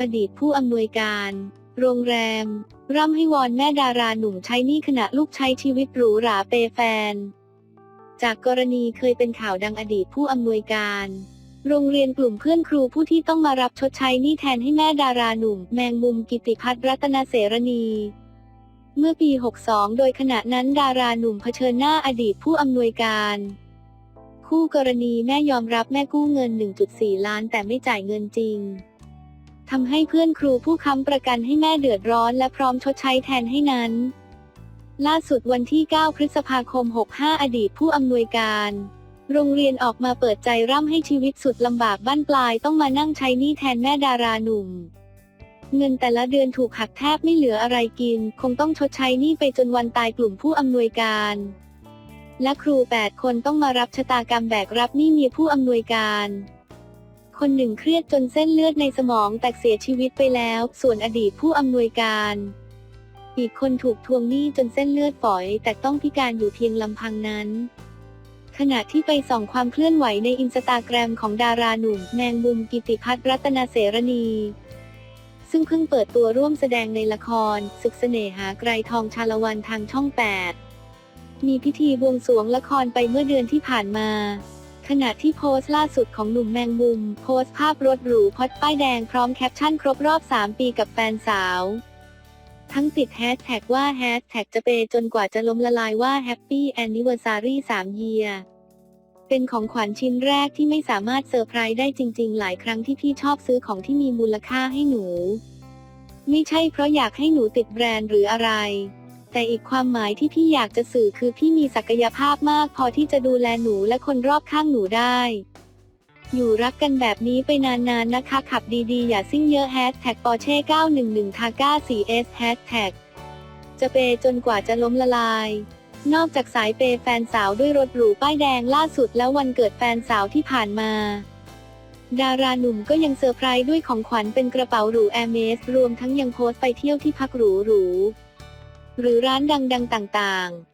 อดีตผู้อำนวยการ โรงแรม ร่ำให้วอนแม่ดาราหนุ่มใช้หนี้ขณะลูกใช้ชีวิตหรูหราเปย์แฟน จากกรณีเคยเป็นข่าวดังอดีตผู้อำนวยการ โรงเรียนกลุ่มเพื่อนครูผู้ที่ต้องมารับชดใช้หนี้แทนให้แม่ดาราหนุ่ม แมงมุมกิติพัฒน์รัตนเสรณีเมื่อปี 62 โดยขณะนั้นดาราหนุ่มเผชิญหน้าอดีตผู้อำนวยการ คู่กรณีแม่ยอมรับแม่กู้เงิน 1.4 ล้านแต่ไม่จ่ายเงินจริง ทำให้เพื่อนครูผู้ค้ำประกันให้แม่เดือดร้อนและพร้อมชดใช้แทนให้นั้น ล่าสุดวันที่ 9 พฤษภาคม 65 อดีตผู้อำนวยการ โรงเรียนออกมาเปิดใจร่ำให้ชีวิตสุดลำบากบ้านปลายต้องมานั่งใช้หนี้แทนแม่ดาราหนุ่ม เงินแต่ละเดือนถูกหักแทบไม่เหลืออะไรกิน คงต้องชดใช้หนี้ไปจนวันตายกลุ่มผู้อำนวยการ และครู 8 คนต้องมารับชะตากรรมแบกรับหนี้เมียผู้อำนวยการ คนหนึ่งเครียดจนเส้นเลือดในสมองแตกเสียชีวิตไปแล้ว ส่วนอดีตผู้อำนวยการ อีกคนถูกทวงหนี้จนเส้นเลือดฝอย แต่ต้องพิการอยู่เพียงลำพังนั้น ขณะที่ไปส่องความเคลื่อนไหวในอินสตาแกรมของดาราหนุ่มแมงมุมกิติพัฒน์รัตนเสรณีซึ่งเพิ่งเปิดตัวร่วมแสดงในละคร ศึกเสน่หาไกรทองชาละวันทางช่อง 8 มีพิธีบวงสรวงละครไปเมื่อเดือนที่ผ่านมา ขณะที่โพสต์ล่าสุดของหนุ่มแมงมุม โพสต์ภาพรถหรูพอดป้ายแดงพร้อมแคปชั่นครบรอบ 3 ปีกับแฟนสาว ทั้งติดแฮชแท็กว่าแฮชแท็กจะเปย์จนกว่าจะล้มละลายว่าแฮปปี้แอนนิเวอร์ซารี3เยียเป็นของขวัญชิ้นแรกที่ไม่สามารถเซอร์ไพรส์ได้จริง ๆ หลายครั้งที่พี่ชอบซื้อของที่มีมูลค่าให้หนู ไม่ใช่เพราะอยากให้หนูติดแบรนด์หรืออะไร แต่อีกความหมายที่พี่อยากจะสื่อคือพี่มีศักยภาพมากพอที่จะดูแลหนูและคนรอบข้างหนูได้ อยู่รักกันแบบนี้ไปนานๆนะคะขับดีๆ อย่าซิ่งเยอะแฮชแท็กปอเช่911ทาก้า 4S แฮชแท็กจะเปย์จนกว่าจะล้มละลาย นอกจากสายเปย์แฟนสาวด้วยรถหรูป้ายแดงล่าสุดแล้ววันเกิดแฟนสาวที่ผ่านมาดาราหนุ่มก็ยังเซอร์ไพรส์ด้วยของขวัญเป็นกระเป๋าหรูแอร์เมส รวมทั้งยังโพสต์ไปเที่ยวที่พักหรูๆ หรือร้านดังๆต่างๆ